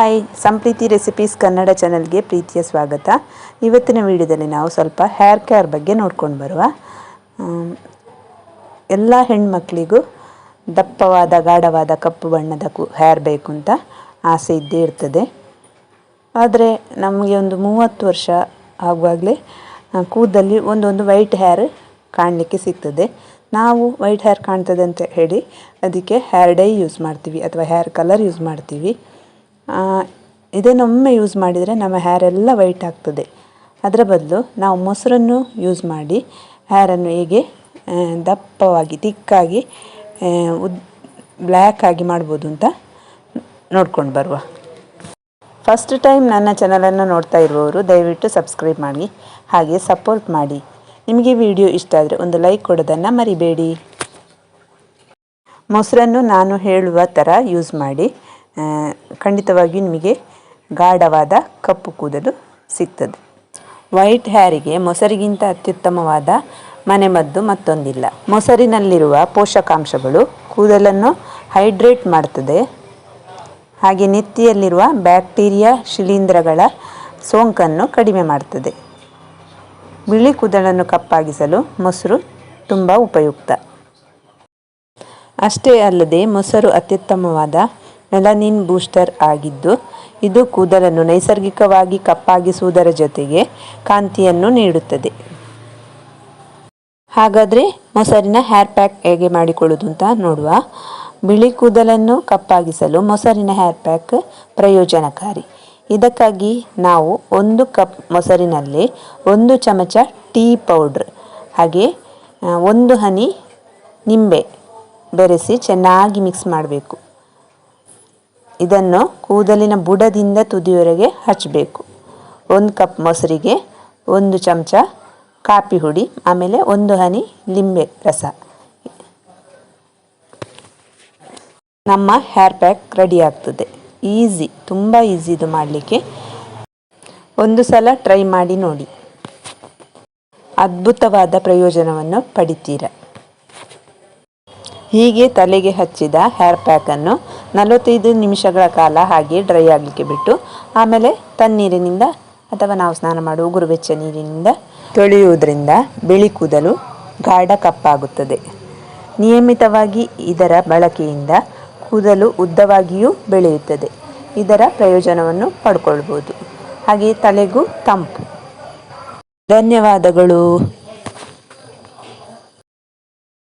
Hi ಸಂಪ್ರೀತಿ recipes Kannada ಚಾನಲ್ಗೆ ಪ್ರೀತಿಯ ಸ್ವಾಗತ. ಇವತ್ತಿನ ವಿಡಿಯೋದಲ್ಲಿ ನಾವು ಸ್ವಲ್ಪ ಹೇರ್ ಕೇರ್ ಬಗ್ಗೆ ನೋಡ್ಕೊಂಡು ಬರುವ. ಎಲ್ಲ ಹೆಣ್ಮಕ್ಳಿಗೂ ದಪ್ಪವಾದ, ಗಾಢವಾದ ಕಪ್ಪು ಬಣ್ಣದ ಕು ಹೇರ್ ಬೇಕು ಅಂತ ಆಸೆ ಇದ್ದೇ ಇರ್ತದೆ. ಆದರೆ ನಮಗೆ ಒಂದು ಮೂವತ್ತು ವರ್ಷ ಆಗುವಾಗಲೇ ಕೂದಲಲ್ಲಿ ಒಂದೊಂದು ವೈಟ್ ಹೇರ್ ಕಾಣಲಿಕ್ಕೆ ಸಿಗ್ತದೆ. ನಾವು ವೈಟ್ ಹೇರ್ ಕಾಣ್ತದೆ ಅಂತ ಹೇಳಿ, ಅದಕ್ಕೆ ಹೇರ್ ಡೈ ಯೂಸ್ ಮಾಡ್ತೀವಿ ಅಥವಾ ಹೇರ್ ಕಲರ್ ಯೂಸ್ ಮಾಡ್ತೀವಿ. ಇದನ್ನೊಮ್ಮೆ ಯೂಸ್ ಮಾಡಿದರೆ ನಮ್ಮ ಹೇರ್ ಎಲ್ಲ ವೈಟ್ ಆಗ್ತದೆ. ಅದರ ಬದಲು ನಾವು ಮೊಸರನ್ನು ಯೂಸ್ ಮಾಡಿ ಹೇರನ್ನು ಹೇಗೆ ದಪ್ಪವಾಗಿ ತಿಕ್ಕಾಗಿ ಉದ್ ಬ್ಲ್ಯಾಕ್ ಆಗಿ ಮಾಡ್ಬೋದು ಅಂತ ನೋಡ್ಕೊಂಡು ಬರುವ. ಫಸ್ಟ್ ಟೈಮ್ ನನ್ನ ಚಾನಲನ್ನು ನೋಡ್ತಾ ಇರುವವರು ದಯವಿಟ್ಟು ಸಬ್ಸ್ಕ್ರೈಬ್ ಮಾಡಿ, ಹಾಗೆ ಸಪೋರ್ಟ್ ಮಾಡಿ. ನಿಮಗೆ ವಿಡಿಯೋ ಇಷ್ಟ ಆದರೆ ಒಂದು ಲೈಕ್ ಕೊಡೋದನ್ನು ಮರಿಬೇಡಿ. ಮೊಸರನ್ನು ನಾನು ಹೇಳುವ ಥರ ಯೂಸ್ ಮಾಡಿ. ಖಂಡಿತವಾಗಿಯೂ ನಿಮಗೆ ಗಾಢವಾದ ಕಪ್ಪು ಕೂದಲು ಸಿಗ್ತದೆ. ವೈಟ್ ಹ್ಯಾರಿಗೆ ಮೊಸರಿಗಿಂತ ಅತ್ಯುತ್ತಮವಾದ ಮನೆಮದ್ದು ಮತ್ತೊಂದಿಲ್ಲ. ಮೊಸರಿನಲ್ಲಿರುವ ಪೋಷಕಾಂಶಗಳು ಕೂದಲನ್ನು ಹೈಡ್ರೇಟ್ ಮಾಡ್ತದೆ. ಹಾಗೆ ನೆತ್ತಿಯಲ್ಲಿರುವ ಬ್ಯಾಕ್ಟೀರಿಯಾ ಶಿಲೀಂಧ್ರಗಳ ಸೋಂಕನ್ನು ಕಡಿಮೆ ಮಾಡ್ತದೆ. ಬಿಳಿ ಕೂದಲನ್ನು ಕಪ್ಪಾಗಿಸಲು ಮೊಸರು ತುಂಬ ಉಪಯುಕ್ತ. ಅಷ್ಟೇ ಅಲ್ಲದೆ ಮೊಸರು ಅತ್ಯುತ್ತಮವಾದ ಮೆಲನಿನ್ ಬೂಸ್ಟರ್ ಆಗಿದ್ದು, ಇದು ಕೂದಲನ್ನು ನೈಸರ್ಗಿಕವಾಗಿ ಕಪ್ಪಾಗಿಸುವುದರ ಜೊತೆಗೆ ಕಾಂತಿಯನ್ನು ನೀಡುತ್ತದೆ. ಹಾಗಾದರೆ ಮೊಸರಿನ ಹೇರ್ ಪ್ಯಾಕ್ ಹೇಗೆ ಮಾಡಿಕೊಳ್ಳೋದು ಅಂತ ನೋಡುವ. ಬಿಳಿ ಕೂದಲನ್ನು ಕಪ್ಪಾಗಿಸಲು ಮೊಸರಿನ ಹೇರ್ ಪ್ಯಾಕ್ ಪ್ರಯೋಜನಕಾರಿ. ಇದಕ್ಕಾಗಿ ನಾವು ಒಂದು ಕಪ್ ಮೊಸರಿನಲ್ಲಿ ಒಂದು ಚಮಚ ಟೀ ಪೌಡ್ರ್, ಹಾಗೆ ಒಂದು ಹನಿ ನಿಂಬೆ ಬೆರೆಸಿ ಚೆನ್ನಾಗಿ ಮಿಕ್ಸ್ ಮಾಡಬೇಕು. ಇದನ್ನು ಕೂದಲಿನ ಬುಡದಿಂದ ತುದಿಯವರೆಗೆ ಹಚ್ಚಬೇಕು ಒಂದು ಕಪ್ ಮೊಸರಿಗೆ ಒಂದು ಚಮಚ ಕಾಪಿ ಹುಡಿ, ಆಮೇಲೆ ಒಂದು ಹನಿ ಲಿಂಬೆ ರಸ. ನಮ್ಮ ಹೇರ್ ಪ್ಯಾಕ್ ರೆಡಿ ಆಗ್ತದೆ. ಈಸಿ, ತುಂಬ ಈಸಿ ಇದು ಮಾಡಲಿಕ್ಕೆ. ಒಂದು ಸಲ ಟ್ರೈ ಮಾಡಿ ನೋಡಿ. ಅದ್ಭುತವಾದ ಪ್ರಯೋಜನವನ್ನು ಪಡಿತೀರ? ಹೀಗೆ ತಲೆಗೆ ಹಚ್ಚಿದ ಹೇರ್ ಪ್ಯಾಕನ್ನು ನಲವತ್ತೈದು ನಿಮಿಷಗಳ ಕಾಲ ಹಾಗೆ ಡ್ರೈ ಆಗಲಿಕ್ಕೆ ಬಿಟ್ಟು ಆಮೇಲೆ ತಣ್ಣೀರಿನಿಂದ ಅಥವಾ ನಾವು ಸ್ನಾನ ಮಾಡುವ ಉಗುರುಬೆಚ್ಚ ನೀರಿನಿಂದ ತೊಳೆಯುವುದರಿಂದ ಬಿಳಿ ಕೂದಲು ಗಾಢ ಕಪ್ಪಾಗುತ್ತದೆ. ನಿಯಮಿತವಾಗಿ ಇದರ ಬಳಕೆಯಿಂದ ಕೂದಲು ಉದ್ದವಾಗಿಯೂ ಬೆಳೆಯುತ್ತದೆ. ಇದರ ಪ್ರಯೋಜನವನ್ನು ಪಡ್ಕೊಳ್ಬೋದು. ಹಾಗೆ ತಲೆಗೂ ತಂಪು. ಧನ್ಯವಾದಗಳು.